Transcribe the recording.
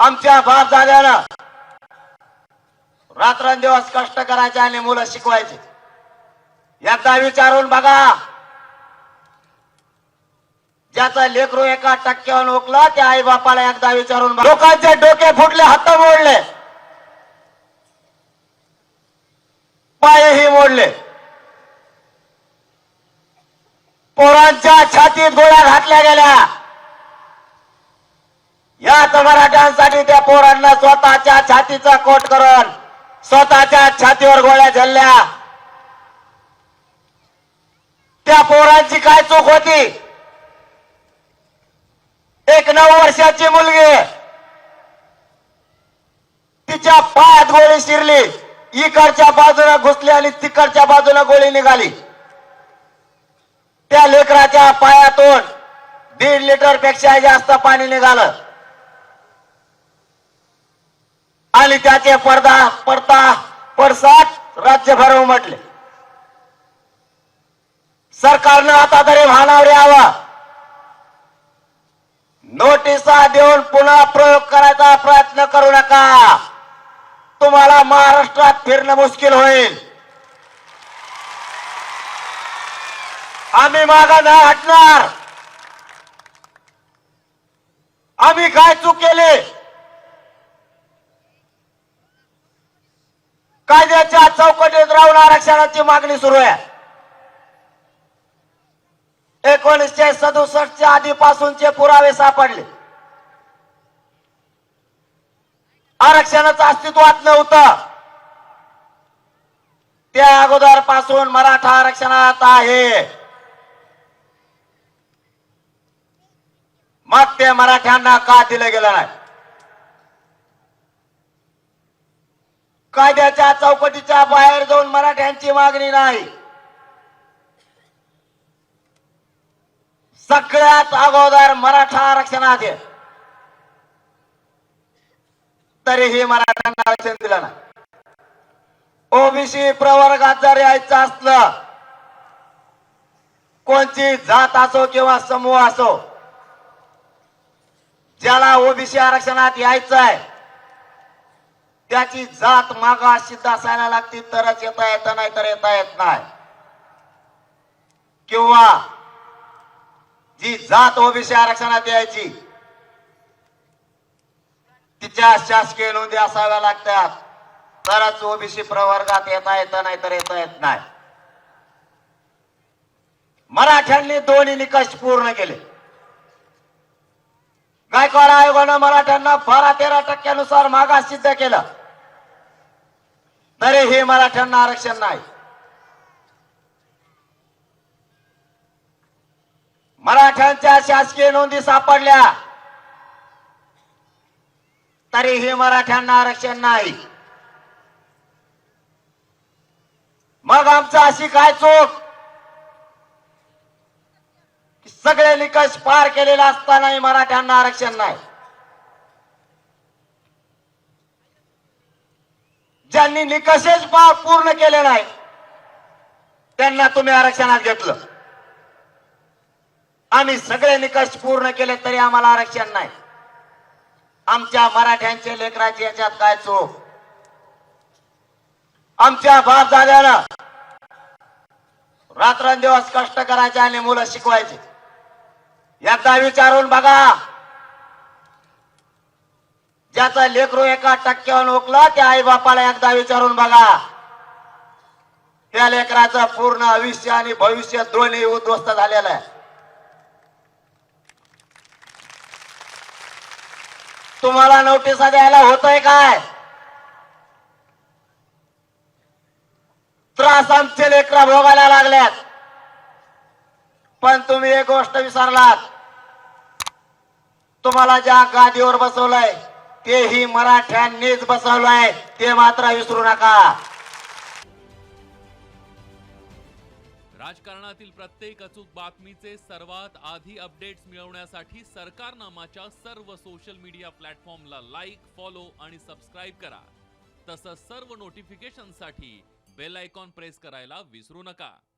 आमच्या बाप दादाला रात्रंदिवस कष्ट करायचे आणि मुलं शिकवायचे. याचा विचारून बघा. ज्याचा लेकरू एका टक्क्यावर ओकला त्या आई बापाला एकदा विचारून लोकांचे डोके फुटले हात मोडले. पायही मोडले. पोरांच्या छातीत गोळ्या घातल्या गेल्या. याच मराठ्यांसाठी त्या पोरांना स्वतःच्या छातीचा कोट करून स्वतःच्या छातीवर गोळ्या झल्ल्या त्या पोरांची काय चूक होती? एक नऊ वर्षाची मुलगी. तिच्या पायात गोळी शिरली. इकडच्या बाजूला घुसली आणि तिकडच्या बाजूला गोळी निघाली. त्या लेकराच्या पायातून दीड लिटरपेक्षा जास्त पाणी निघालं. आणि त्याचे पडदा पडता पडसाद राज्यभर उमटले. सरकारनं आता तरी भानावर यावं. नोटिसा देऊन पुन्हा प्रयोग करायचा प्रयत्न करू नका. तुम्हाला महाराष्ट्रात फिरणं मुश्किल होईल. आम्ही माग न हटणार. आम्ही काय चूक केली? कायद्याच्या चौकटीत राहून आरक्षणाची मागणी सुरू आहे. एकोणीसशे सदुसष्टच्या आधीपासूनचे पुरावे सापडले. आरक्षणाचं अस्तित्वात नव्हतं. त्या अगोदरपासून मराठा आरक्षणात आहे. मग ते मराठ्यांना का दिलं गेलं नाही? कायद्याच्या चौकटीच्या बाहेर जाऊन मराठ्यांची मागणी नाही. सगळ्यात अगोदर मराठा आरक्षणात तरीही मराठ्यांना आरक्षण दिलं ना ओबीसी प्रवर्गात जर यायचं असलं कोणची जात असो किंवा समूह असो ज्याला ओबीसी आरक्षणात यायचं आहे त्याची जात मागा सिद्ध असायला लागती तरच येता येत नाही तर येता येत नाही. किंवा जी जात ओबीसी आरक्षणात यायची तिच्या शासकीय नोंदी असाव्या लागतात तरच ओबीसी प्रवर्गात येता येत नाही तर येता येत नाही. मराठ्यांनी दोन्ही निकष पूर्ण केले. गायकवाड आयोगानं मराठ्यांना बारा तेरा टक्क्यानुसार मागास सिद्ध केलं. तरीही मराठ्यांना आरक्षण नाही. मराठ्यांच्या शासकीय नोंदी सापडल्या. तरी हे मराठ्यांना आरक्षण नाही. मग आमचं अशी काय चूक? सगळे निकष पार केलेले असतानाही मराठ्यांना आरक्षण नाही. ज्यांनी निकषच पूर्ण केले नाही त्यांना तुम्ही आरक्षणात घेतलं. आम्ही सगळे निकष पूर्ण केले तरी आम्हाला आरक्षण नाही. आमच्या मराठ्यांचे लेकराची याच्यात काय चूक? आमच्या बाप दाद्यानं रात्रंदिवस कष्ट करायचे आणि मुलं शिकवायचे. एकदा विचारून बघा. ज्याचा लेकरो एका टक्क्यावर ओकला त्या आई बापाला एकदा विचारून बघा. त्या लेकराचं पूर्ण आयुष्य आणि भविष्य दोन्ही उद्ध्वस्त झालेलं आहे. तुम्हाला नोटिसा द्यायला होतय काय? त्रास आमचे लेकरा भोगायला लागल्यात पण तुम्ही एक गोष्ट विसरलात. तुम्हाला ज्या गादीवर बसवलंय तेही मराठ्यांनीच बसवलंय. ते मात्र विसरू नका. राजकारणातील प्रत्येक अचूक बातमीचे सर्वात आधी अपडेट्स मिळवण्यासाठी सरकारनामाच्या सर्व सोशल मीडिया प्लॅटफॉर्मला लाईक फॉलो आणि सबस्क्राईब करा. तसंच सर्व नोटिफिकेशनसाठी बेल आयकॉन प्रेस करायला विसरू नका.